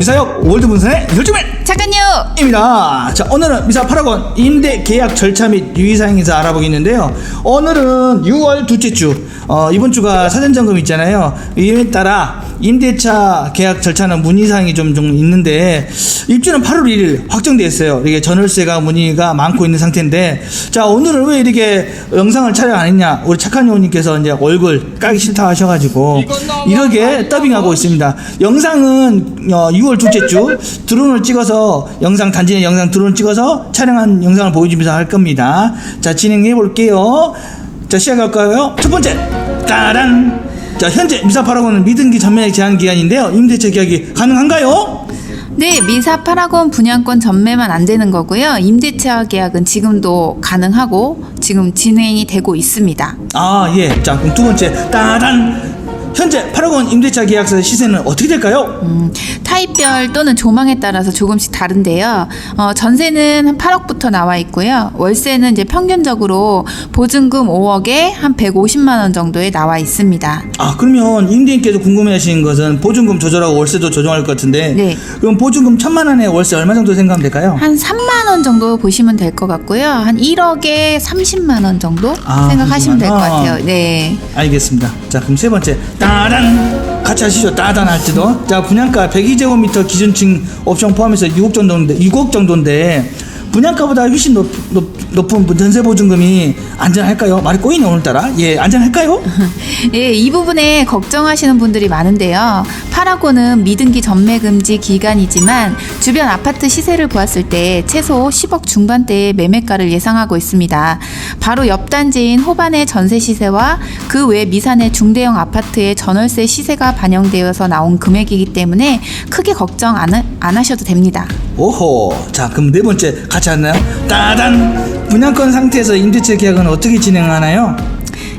미사역 월드 분산의 열정맨 잠깐요. 입니다. 자, 오늘은 미사 파라곤 임대 계약 절차 및 유의사항에서 알아보겠는데요. 오늘은 6월 둘째 주, 어, 이번 주가 사전점검 있잖아요. 이에 따라 임대차 계약 절차는 문의사항이 좀, 좀 있는데, 입주는 8월 1일 확정돼 있어요. 이게 전월세가 문의가 많고 있는 상태인데, 자, 오늘은 왜 이렇게 영상을 촬영 안 했냐? 우리 착한 요원님께서 이제 얼굴 까기 싫다 하셔가지고, 이렇게 더빙하고 있습니다. 영상은 어, 6월 둘째 주 드론을 찍어서 영상 단지 영상 드론 찍어서 촬영한 영상을 보여주면서 할 겁니다. 자 진행해 볼게요. 자 시작할까요? 첫 번째 따란. 자 현재 미사파라고는 미등기 전매 제한 기한인데요. 임대차 계약이 가능한가요? 네, 미사 파라곤 분양권 전매만 안 되는 거고요. 임대차 계약은 지금도 가능하고 지금 진행이 되고 있습니다. 아 예. 자 그럼 두 번째 따란. 현재 파라곤 임대차 계약서 시세는 어떻게 될까요? 음, 타입별 또는 조망에 따라서 조금씩 다른데요. 어, 전세는 한 8억부터 나와 있고요. 월세는 이제 평균적으로 보증금 5억에 한 150만 원 정도에 나와 있습니다. 아 그러면 임대인께서 궁금해하시는 것은 보증금 조절하고 월세도 조정할 것 같은데 네. 그럼 보증금 천만 원에 월세 얼마 정도 생각하면 될까요? 한 3만 원 정도 보시면 될 것 같고요. 한 1억에 30만 원 정도 아, 생각하시면 될 것 30만 원. 같아요. 네. 알겠습니다. 자 그럼 세 번째 따단 같이 하시죠. 따단 할 때도 자 분양가 102제곱미터 기준층 옵션 포함해서 6억 정도인데 6억 정도인데 분양가보다 훨씬 높, 높, 높 은 전세 보증금이 안전할까요? 말이 꼬이네 오늘따라 예 안전할까요? 예, 이 부분에 걱정하시는 분들이 많은데요. 파라곤은 미등기 전매 금지 기간이지만 주변 아파트 시세를 보았을 때 최소 10억 중반대의 매매가를 예상하고 있습니다. 바로 옆 단지인 호반의 전세 시세와 그 외 미산의 중대형 아파트의 전월세 시세가 반영되어서 나온 금액이기 때문에 크게 걱정 안, 하- 안 하셔도 됩니다. 오호 자 그럼 네 번째 같이 하나요? 따단 분양권 상태에서 임대차 계약은 어떻게 진행하나요?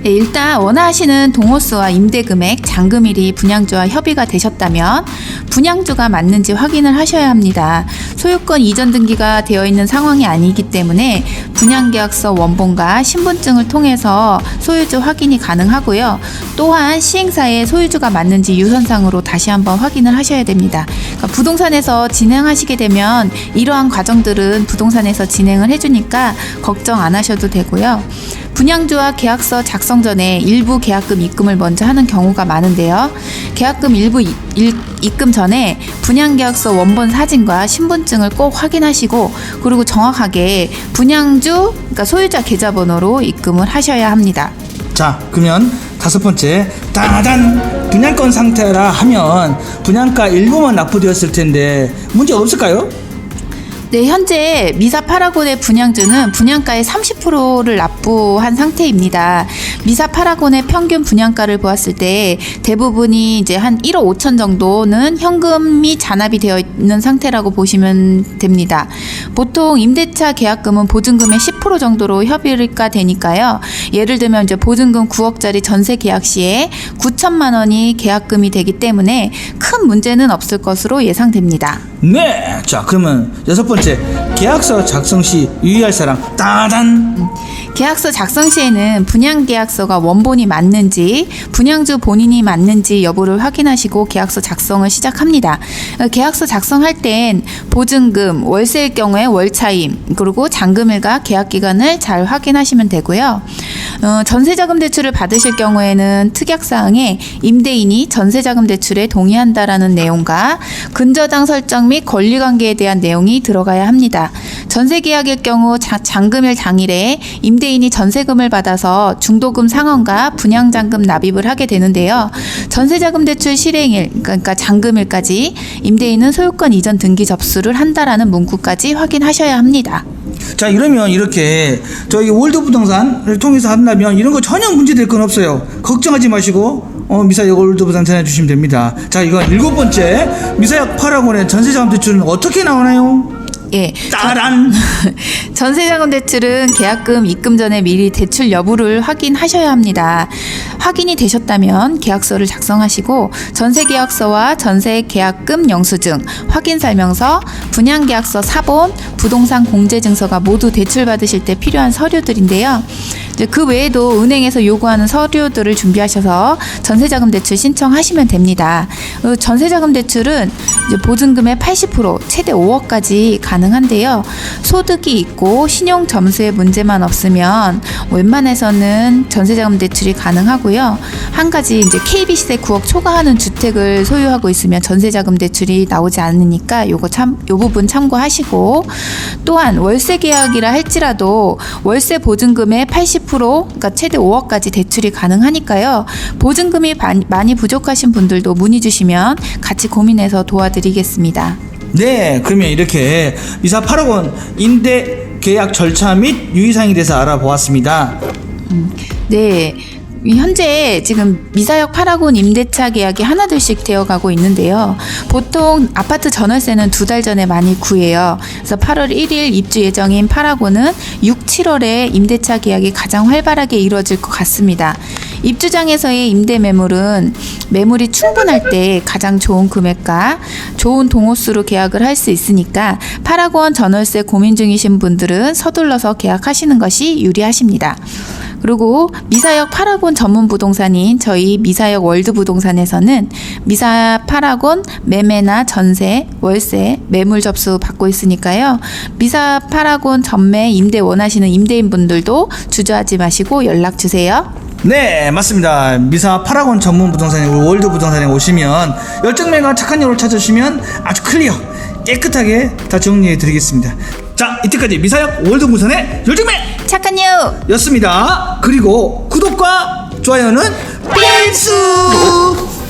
네, 일단 원하시는 동호수와 임대 금액, 잔금일이 분양주와 협의가 되셨다면 분양주가 맞는지 확인을 하셔야 합니다. 소유권 이전 등기가 되어 있는 상황이 아니기 때문에 분양계약서 원본과 신분증을 통해서 소유주 확인이 가능하고요. 또한 시행사의 소유주가 맞는지 유선상으로 다시 한번 확인을 하셔야 됩니다. 그러니까 부동산에서 진행하시게 되면 이러한 과정들은 부동산에서 진행을 해주니까 걱정 안 하셔도 되고요. 분양주와 계약서 작성 전에 일부 계약금 입금을 먼저 하는 경우가 많은데요. 계약금 일부 이- 일- 입금 전에 분양계약서 원본 사진과 신분증을 꼭 확인하시고 그리고 정확하게 분양주, 그러니까 소유자 계좌번호로 입금을 하셔야 합니다. 자 그러면 다섯 번째 따단 분양권 상태라 하면 분양가 일부만 납부되었을 텐데 문제 없을까요? 네, 현재 미사 파라곤의 분양주는 분양가의 30%를 납부한 상태입니다. 미사 파라곤의 평균 분양가를 보았을 때 대부분이 이제 한 1억 5천 정도는 현금이 잔압이 되어 있는 상태라고 보시면 됩니다. 보통 임대차 계약금은 보증금의 10% 정도로 협의가 되니까요. 예를 들면 이제 보증금 9억짜리 전세 계약 시에 9천만 원이 계약금이 되기 때문에 큰 문제는 없을 것으로 예상됩니다. 네. 자, 그러면 여섯 번째 계약서 작성 시 유의할 사항 따단. 계약서 작성 시에는 분양 계약서가 원본이 맞는지 분양주 본인이 맞는지 여부를 확인하시고 계약서 작성을 시작합니다. 어, 계약서 작성할 땐 보증금, 월세일 경우에 월차임, 그리고 잔금일과 계약 기간을 잘 확인하시면 되고요. 어, 전세자금 대출을 받으실 경우에는 특약사항에 임대인이 전세자금 대출에 동의한다라는 내용과 근저당 설정 및 권리관계에 대한 내용이 들어가야 합니다. 전세계약일 경우 자- 잔금일 당일에 임대 인이 전세금을 받아서 중도금 상환과 분양잔금 납입을 하게 되는데요. 전세자금 대출 실행일, 그러니까 잔금일까지 임대인은 소유권 이전 등기 접수를 한다라는 문구까지 확인하셔야 합니다. 자, 이러면 이렇게 저희 월드 부동산을 통해서 한다면 이런 거 전혀 문제 될 건 없어요. 걱정하지 마시고 어, 미사역 월드 부동산 전해 주시면 됩니다. 자, 이건 일곱 번째 미사역 파라곤의 전세자금 대출은 어떻게 나오나요? 예. 따란. 전세자금 대출은 계약금 입금 전에 미리 대출 여부를 확인하셔야 합니다. 확인이 되셨다면 계약서를 작성하시고 전세 계약서와 전세 계약금 영수증, 확인 설명서, 분양 계약서 사본, 부동산 공제 증서가 모두 대출 받으실 때 필요한 서류들인데요. 그 외에도 은행에서 요구하는 서류들을 준비하셔서 전세자금 대출 신청하시면 됩니다. 어, 전세자금 대출은 이제 보증금의 80% 최대 5억까지 가능한데요. 소득이 있고 신용 점수에 문제만 없으면 웬만해서는 전세자금 대출이 가능하고요. 한 가지 이제 KBC세 9억 초과하는 주택을 소유하고 있으면 전세자금 대출이 나오지 않으니까 요거 참 요 부분 참고하시고 또한 월세 계약이라 할지라도 월세 보증금의 80% 그러니까 최대 5억까지 대출이 가능하니까요. 보증금이 많이 부족하신 분들도 문의 주시면 같이 고민해서 도와 드리겠습니다. 네, 그러면 이렇게 미사 8억 원 임대 계약 절차 및 유의사항에 대해서 알아보았습니다. 네. 이 현재 지금 미사역 8학원 임대차 계약이 하나둘씩 되어가고 있는데요. 보통 아파트 전월세는 두 달 전에 많이 구해요. 그래서 8월 1일 입주 예정인 8학원은 6, 7월에 임대차 계약이 가장 활발하게 이루어질 것 같습니다. 입주장에서의 임대 매물은 매물이 충분할 때 가장 좋은 금액과 좋은 동호수로 계약을 할 수 있으니까 8학원 전월세 고민 중이신 분들은 서둘러서 계약하시는 것이 유리하십니다. 그리고 미사역 8학원 전문 부동산인 저희 미사역 월드 부동산에서는 미사 8학원 매매나 전세, 월세, 매물 접수 받고 있으니까요. 미사 8학원 전매 임대 원하시는 임대인 분들도 주저하지 마시고 연락 주세요. 네, 맞습니다. 미사 8학원 전문 부동산에 우리 월드 부동산에 오시면 열정매가 착한 여를 찾으시면 아주 클리어, 깨끗하게 다 정리해 드리겠습니다. 자, 이때까지 미사역 월드 부동산의 열정매 착한 유! 였습니다. 그리고 구독과 좋아요는 필수!